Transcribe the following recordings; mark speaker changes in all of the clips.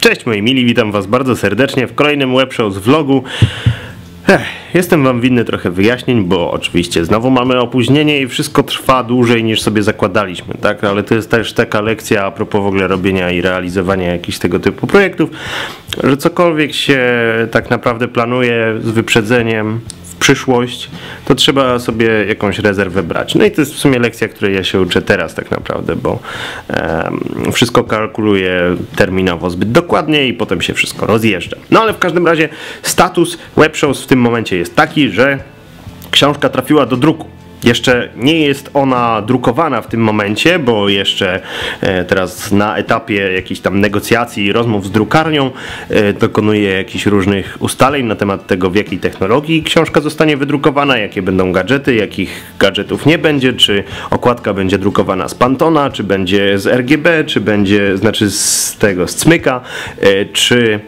Speaker 1: Cześć moi mili, witam was bardzo serdecznie w kolejnym Webshows vlogu. Ech, jestem wam winny trochę wyjaśnień, bo oczywiście znowu mamy opóźnienie i wszystko trwa dłużej niż sobie zakładaliśmy, tak? Ale to jest też taka lekcja a propos w ogóle robienia i realizowania jakichś tego typu projektów, że cokolwiek się tak naprawdę planuje z wyprzedzeniem, przyszłość, to trzeba sobie jakąś rezerwę brać. No i to jest w sumie lekcja, której ja się uczę teraz tak naprawdę, bo wszystko kalkuluję terminowo zbyt dokładnie i potem się wszystko rozjeżdża. No ale w każdym razie status WebShows w tym momencie jest taki, że książka trafiła do druku. Jeszcze nie jest ona drukowana w tym momencie, bo jeszcze e, teraz na etapie jakichś tam negocjacji i rozmów z drukarnią e, dokonuje jakichś różnych ustaleń na temat tego, w jakiej technologii książka zostanie wydrukowana, jakie będą gadżety, jakich gadżetów nie będzie, czy okładka będzie drukowana z Pantona, czy będzie z RGB, czy będzie, znaczy z tego, z Cmyka, e, czy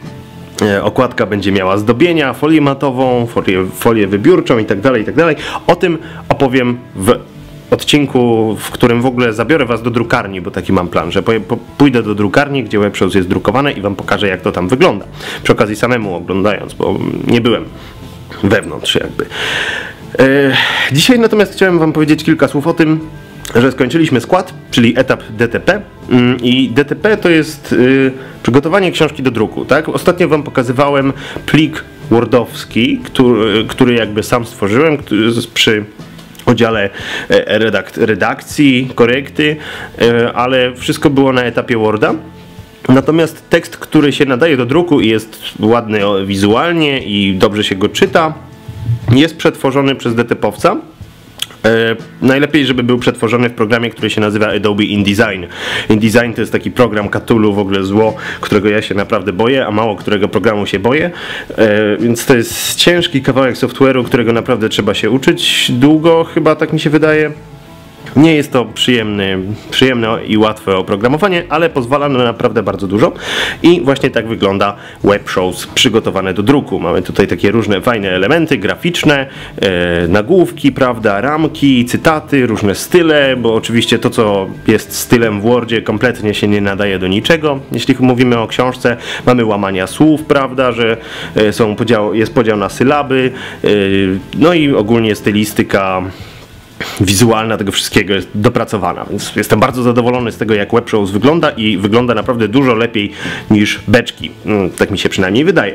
Speaker 1: okładka będzie miała zdobienia, folię matową, folię, folię wybiórczą itd., tak itd. Tak o tym opowiem w odcinku, w którym w ogóle zabiorę Was do drukarni, bo taki mam plan, że pójdę do drukarni, gdzie WebShows jest drukowane i Wam pokażę, jak to tam wygląda. Przy okazji samemu oglądając, bo nie byłem wewnątrz jakby. E, dzisiaj natomiast chciałem Wam powiedzieć kilka słów o tym, że skończyliśmy skład, czyli etap DTP mm, i DTP to jest y, przygotowanie książki do druku. Tak? Ostatnio Wam pokazywałem plik wordowski, który, który jakby sam stworzyłem przy oddziale e, redakt, redakcji, korekty, e, ale wszystko było na etapie Worda. Natomiast tekst, który się nadaje do druku i jest ładny wizualnie i dobrze się go czyta, jest przetworzony przez DTP-owca najlepiej, żeby był przetworzony w programie, który się nazywa Adobe InDesign. InDesign to jest taki program Cthulhu, w ogóle zło, którego ja się naprawdę boję, a mało którego programu się boję. E, więc to jest ciężki kawałek software'u, którego naprawdę trzeba się uczyć długo, chyba tak mi się wydaje. Nie jest to przyjemny, przyjemne i łatwe oprogramowanie, ale pozwala na naprawdę bardzo dużo i właśnie tak wygląda web shows przygotowane do druku. Mamy tutaj takie różne fajne elementy graficzne, e, nagłówki, prawda, ramki, cytaty, różne style, bo oczywiście to co jest stylem w Wordzie kompletnie się nie nadaje do niczego. Jeśli mówimy o książce, mamy łamania słów, prawda, że e, są podział, jest podział na sylaby, e, no i ogólnie stylistyka wizualna tego wszystkiego jest dopracowana, więc jestem bardzo zadowolony z tego, jak WebShows wygląda i wygląda naprawdę dużo lepiej niż beczki. Mm, tak mi się przynajmniej wydaje.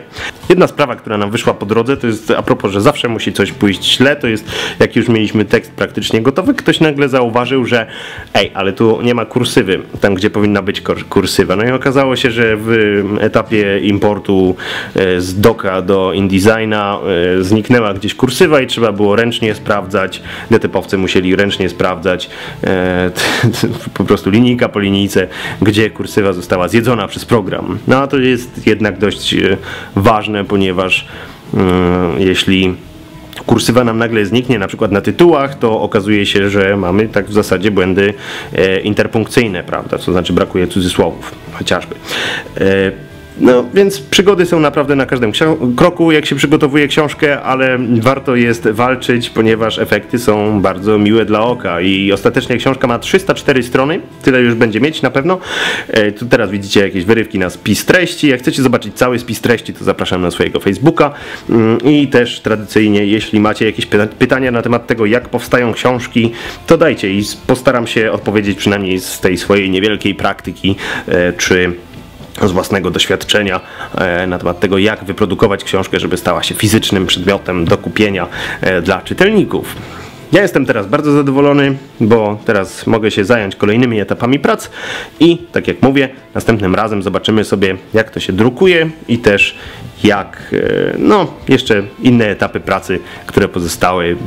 Speaker 1: Jedna sprawa, która nam wyszła po drodze, to jest a propos, że zawsze musi coś pójść źle, to jest jak już mieliśmy tekst praktycznie gotowy, ktoś nagle zauważył, że ej, ale tu nie ma kursywy, tam gdzie powinna być kursywa. No i okazało się, że w etapie importu e, z doka do InDesigna e, zniknęła gdzieś kursywa i trzeba było ręcznie sprawdzać, musieli ręcznie sprawdzać e, po prostu linijka po linijce, gdzie kursywa została zjedzona przez program. No a to jest jednak dość e, ważne, ponieważ e, jeśli kursywa nam nagle zniknie, na przykład na tytułach, to okazuje się, że mamy tak w zasadzie błędy interpunkcyjne, prawda? To znaczy brakuje cudzysłowów chociażby. No, więc przygody są naprawdę na każdym kroku, jak się przygotowuje książkę, ale warto jest walczyć, ponieważ efekty są bardzo miłe dla oka. I ostatecznie książka ma 304 strony, tyle już będzie mieć na pewno. E, tu teraz widzicie jakieś wyrywki na spis treści. Jak chcecie zobaczyć cały spis treści, to zapraszam na swojego Facebooka. Mm, I też tradycyjnie, jeśli macie jakieś pytania na temat tego, jak powstają książki, to dajcie i postaram się odpowiedzieć przynajmniej z tej swojej niewielkiej praktyki, e, czy z własnego doświadczenia e, na temat tego, jak wyprodukować książkę, żeby stała się fizycznym przedmiotem do kupienia e, dla czytelników. Ja jestem teraz bardzo zadowolony, bo teraz mogę się zająć kolejnymi etapami prac i tak jak mówię, następnym razem zobaczymy sobie jak to się drukuje i też jak, e, no, jeszcze inne etapy pracy, które pozostały,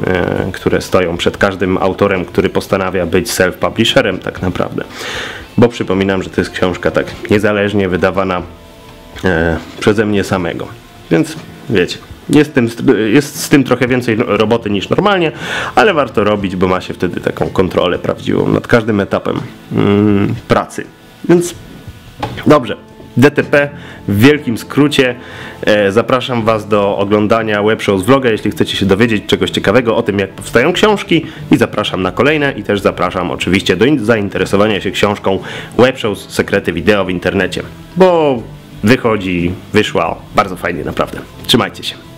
Speaker 1: które stoją przed każdym autorem, który postanawia być self-publisherem tak naprawdę bo przypominam, że to jest książka tak niezależnie wydawana e, przeze mnie samego. Więc wiecie, jest, tym, jest z tym trochę więcej roboty niż normalnie, ale warto robić, bo ma się wtedy taką kontrolę prawdziwą nad każdym etapem mm, pracy. Więc dobrze, DTP w wielkim skrócie. E, zapraszam Was do oglądania webshows vloga, jeśli chcecie się dowiedzieć czegoś ciekawego o tym, jak powstają książki i zapraszam na kolejne i też zapraszam oczywiście do zainteresowania się książką webshows Sekrety Wideo w internecie, bo wychodzi, wyszła. Bardzo fajnie, naprawdę. Trzymajcie się.